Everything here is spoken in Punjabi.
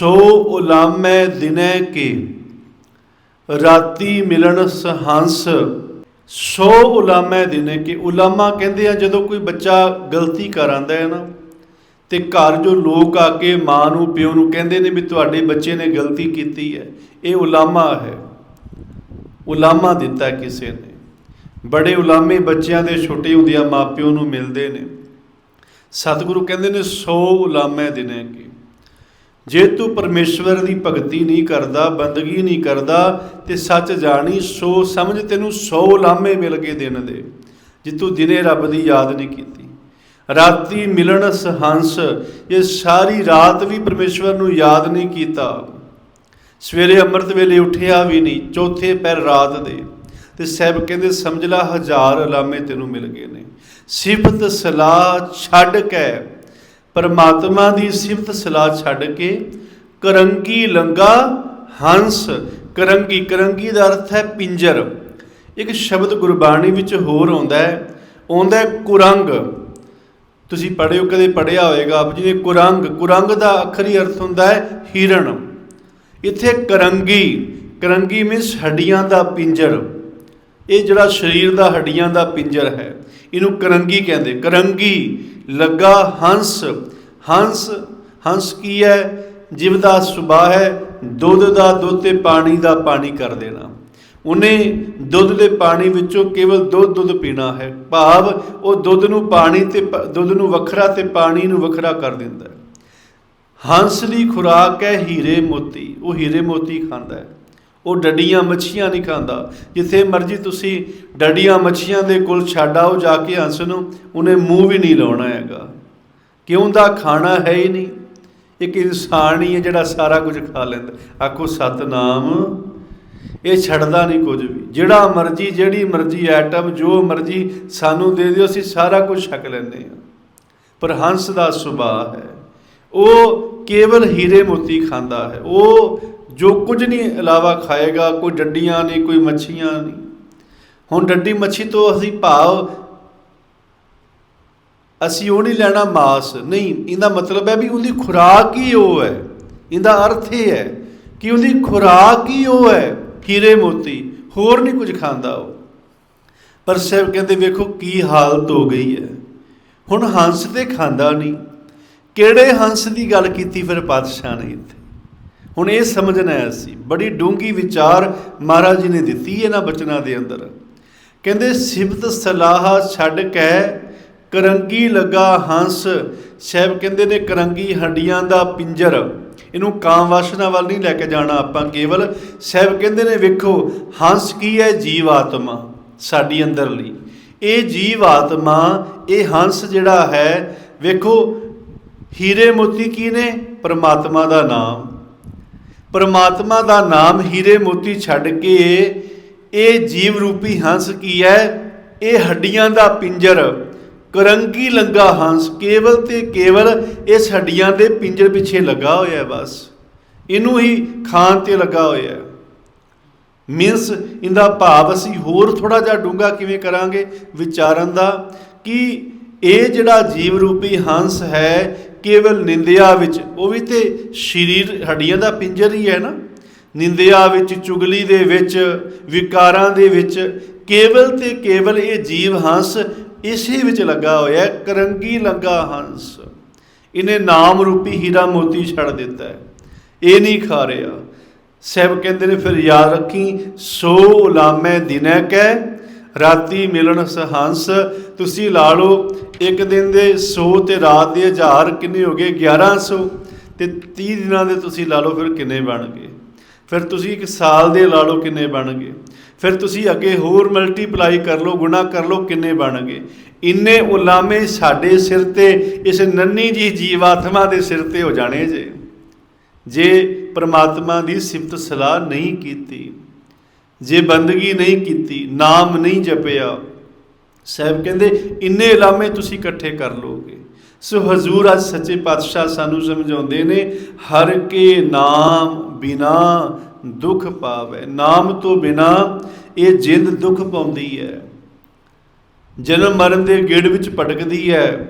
ਸੋ ਉਲਾਮੈ ਦਿਨੈ ਕੇ, ਰਾਤੀ ਮਿਲਣ ਸਹੰਸ। ਸੋ ਉਲਾਮੈ ਦਿਨੇ ਕਿ, ਉਲਾਮਾ ਕਹਿੰਦੇ ਆ ਜਦੋਂ ਕੋਈ ਬੱਚਾ ਗਲਤੀ ਕਰ ਆਂਦਾ ਹੈ ਨਾ, ਤੇ ਘਰ ਜੋ ਲੋਕ ਆ ਕੇ ਮਾਂ ਨੂੰ, ਪਿਓ ਨੂੰ ਕਹਿੰਦੇ ਨੇ ਵੀ ਤੁਹਾਡੇ ਬੱਚੇ ਨੇ ਗਲਤੀ ਕੀਤੀ ਹੈ, ਇਹ ਉਲਾਮਾ ਹੈ। ਉਲਾਮਾ ਦਿੱਤਾ ਕਿਸੇ ਨੇ। ਬੜੇ ਉਲਾਮੇ ਬੱਚਿਆਂ ਦੇ ਛੋਟੇ ਹੁੰਦਿਆਂ ਮਾਪਿਓ ਨੂੰ ਮਿਲਦੇ ਨੇ। ਸਤਿਗੁਰੂ ਕਹਿੰਦੇ ਨੇ ਸੋ ਉਲਾਮੇ ਦਿਨੇ ਕੀ। ਜੇ ਤੂੰ ਪਰਮੇਸ਼ਵਰ ਦੀ ਭਗਤੀ ਨਹੀਂ ਕਰਦਾ, ਬੰਦਗੀ ਨਹੀਂ ਕਰਦਾ ਤੇ ਸੱਚ ਜਾਣੀ, ਸੋ ਸਮਝ ਤੈਨੂੰ 100 ਲਾਮੇ ਮਿਲ ਗਏ ਦਿਨ ਦੇ ਜੇ ਤੂੰ ਦਿਨੇ ਰੱਬ ਦੀ ਯਾਦ ਨਹੀਂ ਕੀਤੀ। ਰਾਤੀ ਮਿਲਣ ਸਹੰਸ, ਇਹ ਸਾਰੀ ਰਾਤ ਵੀ ਪਰਮੇਸ਼ਵਰ ਨੂੰ ਯਾਦ ਨਹੀਂ ਕੀਤਾ। ਸਵੇਰੇ ਅੰਮ੍ਰਿਤ ਵੇਲੇ ਉੱਠਿਆ ਵੀ ਨਹੀਂ, ਚੌਥੇ ਪੈਰ ਰਾਤ ਦੇ, ਤੇ ਸਾਹਿਬ ਕਹਿੰਦੇ, ਸਮਝ ਲਾ, ਹਜ਼ਾਰ ਲਾਮੇ ਤੈਨੂੰ ਮਿਲ ਗਏ ਨੇ। ਸਿਫਤ ਸਲਾਹ ਛੱਡ ਕੇ ਪਰਮਾਤਮਾ ਦੀ ਸਿਫਤ ਸਲਾਹ ਛੱਡ ਕੇ ਕਰੰਗੀ ਲੰਗਾ ਹੰਸ, ਕਰੰਗੀ ਕਰੰਗੀ ਦਾ ਅਰਥ ਹੈ ਪਿੰਜਰ। ਇੱਕ ਸ਼ਬਦ ਗੁਰਬਾਣੀ ਵਿੱਚ ਹੋਰ ਆਉਂਦਾ ਹੈ, ਆਉਂਦਾ ਕੁਰੰਗ। ਤੁਸੀਂ ਪੜ੍ਹਿਓ, ਕਦੇ ਪੜਿਆ ਹੋਵੇਗਾ ਆਪ ਜੀ ਨੇ ਕੁਰੰਗ। ਕੁਰੰਗ ਦਾ ਅੱਖਰੀ ਅਰਥ ਹੁੰਦਾ ਹੈ ਹਿਰਣ ਇੱਥੇ ਕਰੰਗੀ। ਕਰੰਗੀ ਮੀਨਸ ਹੱਡੀਆਂ ਦਾ ਪਿੰਜਰ। ਇਹ ਜਿਹੜਾ ਸਰੀਰ ਦਾ ਹੱਡੀਆਂ ਦਾ ਪਿੰਜਰ ਹੈ, ਇਹਨੂੰ ਕਰੰਗੀ ਕਹਿੰਦੇ। ਕਰੰਗੀ, ਲੱਗਾ, ਹੰਸ। ਹੰਸ ਹੰਸ ਕੀ ਹੈ? ਜਿਵ ਦਾ ਸੁਭਾਅ ਹੈ, ਦੁੱਧ ਦਾ, ਦੁੱਧ ਤੇ ਪਾਣੀ ਦਾ ਪਾਣੀ ਕਰ ਦੇਣਾ। ਉਹਨੇ ਦੁੱਧ ਦੇ ਪਾਣੀ ਵਿੱਚੋਂ ਕੇਵਲ ਦੁੱਧ ਦੁੱਧ ਪੀਣਾ ਹੈ। ਭਾਵ ਉਹ ਦੁੱਧ ਨੂੰ ਪਾਣੀ ਤੇ ਪ- ਦੁੱਧ ਨੂੰ ਵੱਖਰਾ ਤੇ ਪਾਣੀ ਨੂੰ ਵੱਖਰਾ ਕਰ ਦਿੰਦਾ ਹੈ। ਹੰਸ ਦੀ ਖੁਰਾਕ ਹੈ ਹੀਰੇ ਮੋਤੀ। ਉਹ ਹੀਰੇ ਮੋਤੀ ਖਾਂਦਾ ਹੈ। ਉਹ ਡੱਡੀਆਂ ਮੱਛੀਆਂ ਨਹੀਂ ਖਾਂਦਾ। ਜਿੱਥੇ ਮਰਜ਼ੀ ਤੁਸੀਂ ਡੱਡੀਆਂ ਮੱਛੀਆਂ ਦੇ ਕੋਲ ਛੱਡ ਆਓ ਜਾ ਕੇ ਹੰਸ ਨੂੰ, ਉਹਨੇ ਮੂੰਹ ਵੀ ਨਹੀਂ ਲਾਉਣਾ ਹੈਗਾ। ਕਿਉਂ ਦਾ ਖਾਣਾ ਹੈ ਹੀ ਨਹੀਂ। ਇੱਕ ਇਨਸਾਨ ਹੀ ਹੈ ਜਿਹੜਾ ਸਾਰਾ ਕੁਝ ਖਾ ਲੈਂਦਾ। ਆਖੋ, ਸਤਨਾਮ, ਇਹ ਛੱਡਦਾ ਨਹੀਂ ਕੁਝ ਵੀ। ਜਿਹੜਾ ਮਰਜ਼ੀ, ਜਿਹੜੀ ਮਰਜ਼ੀ ਐਟਮ ਜੋ ਮਰਜ਼ੀ ਸਾਨੂੰ ਦੇ ਦਿਓ, ਅਸੀਂ ਸਾਰਾ ਕੁਝ ਛਕ ਲੈਂਦੇ ਹਾਂ। ਪਰ ਹੰਸ ਦਾ ਸੁਭਾਅ ਹੈ। ਉਹ ਕੇਵਲ ਹੀਰੇ ਮੋਤੀ ਖਾਂਦਾ ਹੈ। ਉਹ ਜੋ ਕੁਝ ਨਹੀਂ ਇਲਾਵਾ ਖਾਏਗਾ, ਕੋਈ ਡੱਡੀਆਂ ਨਹੀਂ, ਕੋਈ ਮੱਛੀਆਂ ਨਹੀਂ। ਹੁਣ ਡੱਡੀ ਮੱਛੀ ਤੋਂ ਅਸੀਂ ਭਾਵ ਅਸੀਂ ਉਹ ਨਹੀਂ ਲੈਣਾ ਮਾਸ। ਨਹੀਂ, ਇਹਦਾ ਮਤਲਬ ਹੈ ਵੀ ਉਹਦੀ ਖੁਰਾਕ ਹੀ ਉਹ ਹੈ। ਇਹਦਾ ਅਰਥ ਇਹ ਹੈ ਕਿ ਉਹਦੀ ਖੁਰਾਕ ਹੀ ਉਹ ਹੈ ਹੀਰੇ ਮੋਤੀ, ਹੋਰ ਨਹੀਂ ਕੁਝ ਖਾਂਦਾ ਉਹ। ਪਰ ਸਾਹਿਬ ਕਹਿੰਦੇ, ਵੇਖੋ ਕੀ ਹਾਲਤ ਹੋ ਗਈ ਹੈ। ਹੁਣ ਹੰਸ ਤੇ ਖਾਂਦਾ ਨਹੀਂ। ਕਿਹੜੇ ਹੰਸ ਦੀ ਗੱਲ ਕੀਤੀ ਫਿਰ ਪਾਤਸ਼ਾਹ ਨੇ ਇੱਥੇ? ਹੁਣ ਇਹ ਸਮਝਣਾ ਹੈ ਅਸੀਂ ਬੜੀ ਡੂੰਗੀ ਵਿਚਾਰ ਮਹਾਰਾਜ ਜੀ ਨੇ ਦਿੱਤੀ ਇਹਨਾਂ ਬਚਨਾਂ ਦੇ ਅੰਦਰ। ਕਹਿੰਦੇ, ਸਿਫਤ ਸਲਾਹ ਛੱਡ ਕੇ ਕਰੰਗੀ ਲੱਗਾ ਹੰਸ, ਸਾਹਿਬ ਕਹਿੰਦੇ ਨੇ ਕਰੰਗੀ ਹੱਡੀਆਂ ਦਾ ਪਿੰਜਰ। ਇਹਨੂੰ ਕਾਮ ਵਾਸਨਾ ਵੱਲ ਨਹੀਂ ਲੈ ਕੇ ਜਾਣਾ ਆਪਾਂ ਕੇਵਲ। ਸਾਹਿਬ ਕਹਿੰਦੇ ਨੇ, ਵੇਖੋ, ਹੰਸ ਕੀ ਹੈ? ਜੀਵ ਆਤਮਾ ਸਾਡੀ ਅੰਦਰਲੀ ਇਹ ਜੀਵ ਆਤਮਾ, ਇਹ ਹੰਸ ਜਿਹੜਾ ਹੈ, ਵੇਖੋ, ਹੀਰੇ ਮੋਤੀ ਕੀ ਨੇ? ਪਰਮਾਤਮਾ ਦਾ ਨਾਮ। ਪਰਮਾਤਮਾ ਦਾ ਨਾਮ ਹੀਰੇ ਮੋਤੀ ਛੱਡ ਕੇ ਇਹ ਜੀਵ ਰੂਪੀ ਹੰਸ ਕੀ ਹੈ? ਇਹ ਹੱਡੀਆਂ ਦਾ ਪਿੰਜਰ। ਕਰੰਗੀ ਲੰਗਾ ਹੰਸ, ਕੇਵਲ ਤੇ ਕੇਵਲ ਇਸ ਹੱਡੀਆਂ ਦੇ ਪਿੰਜਰ ਪਿੱਛੇ ਲੱਗਾ ਹੋਇਆ ਬਸ। ਇਹਨੂੰ ਹੀ ਖਾਣ ਤੇ ਲੱਗਾ ਹੋਇਆ ਮੀਨਸ ਇਹਦਾ ਭਾਵ ਅਸੀਂ ਹੋਰ ਥੋੜਾ ਜਿਹਾ ਡੂੰਗਾ ਕਿਵੇਂ ਕਰਾਂਗੇ ਵਿਚਾਰਨ ਦਾ ਕਿ ਇਹ ਜਿਹੜਾ ਜੀਵ ਰੂਪੀ ਹੰਸ ਹੈ ਕੇਵਲ ਨਿੰਦਿਆ ਵਿੱਚ, ਉਹ ਵੀ ਤੇ ਸਰੀਰ ਹੱਡੀਆਂ ਦਾ ਪਿੰਜਰ ਹੀ ਹੈ ਨਾ। ਨਿੰਦਿਆ ਵਿੱਚ, ਚੁਗਲੀ ਦੇ ਵਿੱਚ, ਵਿਕਾਰਾਂ ਦੇ ਵਿੱਚ, ਕੇਵਲ ਤੇ ਕੇਵਲ ਇਹ ਜੀਵ ਹੰਸ ਇਸੇ ਵਿੱਚ ਲੱਗਾ ਹੋਇਆ ਕਰੰਗੀ ਲੱਗਾ ਹੰਸ। ਇਹਨੇ ਨਾਮ ਰੂਪੀ ਹੀਰਾ ਮੋਤੀ ਛੱਡ ਦਿੱਤਾ ਹੈ। ਇਹ ਨਹੀਂ ਖਾ ਰਿਹਾ। ਸਹਿਬ ਕਹਿੰਦੇ ਨੇ, ਫਿਰ ਯਾਦ ਰੱਖੀ, ਸੋ ਉਲਾਮੇ ਦਿਨੈ ਕੈ ਰਾਤੀ ਮਿਲਣ ਸਹੰਸ, ਤੁਸੀਂ ਲਾ ਲਓ, ਇੱਕ ਦਿਨ ਦੇ 100 ਤੇ ਰਾਤ ਦੇ 1000 ਕਿੰਨੇ ਹੋ ਗਏ? 1100 ਤੇ 30 ਦਿਨਾਂ ਦੇ ਤੁਸੀਂ ਲਾ ਲਓ, ਫਿਰ ਕਿੰਨੇ ਬਣ ਗਏ? ਫਿਰ ਤੁਸੀਂ ਇੱਕ ਸਾਲ ਦੇ ਲਾ ਲਓ, ਕਿੰਨੇ ਬਣ ਗਏ? ਫਿਰ ਤੁਸੀਂ ਅੱਗੇ ਹੋਰ ਮਲਟੀਪਲਾਈ ਕਰ ਲਓ, ਗੁਣਾ ਕਰ ਲਓ, ਕਿੰਨੇ ਬਣ ਗਏ? ਇੰਨੇ ਉਲਾਮੇ ਸਾਡੇ ਸਿਰ ਤੇ, ਇਸ ਨੰਨੀ ਜੀ ਜੀਵਾਤਮਾ ਦੇ ਸਿਰ ਤੇ ਹੋ ਜਾਣੇ ਜੇ। ਜੇ ਪ੍ਰਮਾਤਮਾ ਦੀ ਸਿਫਤ ਸਲਾਹ ਨਹੀਂ ਕੀਤੀ। ਜੇ ਬੰਦਗੀ ਨਹੀਂ ਕੀਤੀ, ਨਾਮ ਨਹੀਂ ਜਪਿਆ, ਸਾਹਿਬ ਕਹਿੰਦੇ, ਇੰਨੇ ਇਲਾਮੇ ਤੁਸੀਂ ਇਕੱਠੇ ਕਰ ਲੋਗੇ ਸੋ ਹਜ਼ੂਰ ਅੱਜ ਸੱਚੇ ਪਾਤਸ਼ਾਹ ਸਾਨੂੰ ਸਮਝਾਉਂਦੇ ਨੇ, ਹਰ ਕੇ ਨਾਮ ਬਿਨਾ ਦੁੱਖ ਪਾਵੇ। ਨਾਮ ਤੋਂ ਬਿਨਾ ਇਹ ਜਿੰਦ ਦੁੱਖ ਪਾਉਂਦੀ ਹੈ। ਜਨਮ ਮਰਨ ਦੇ ਗੇੜ ਵਿੱਚ ਭਟਕਦੀ ਹੈ।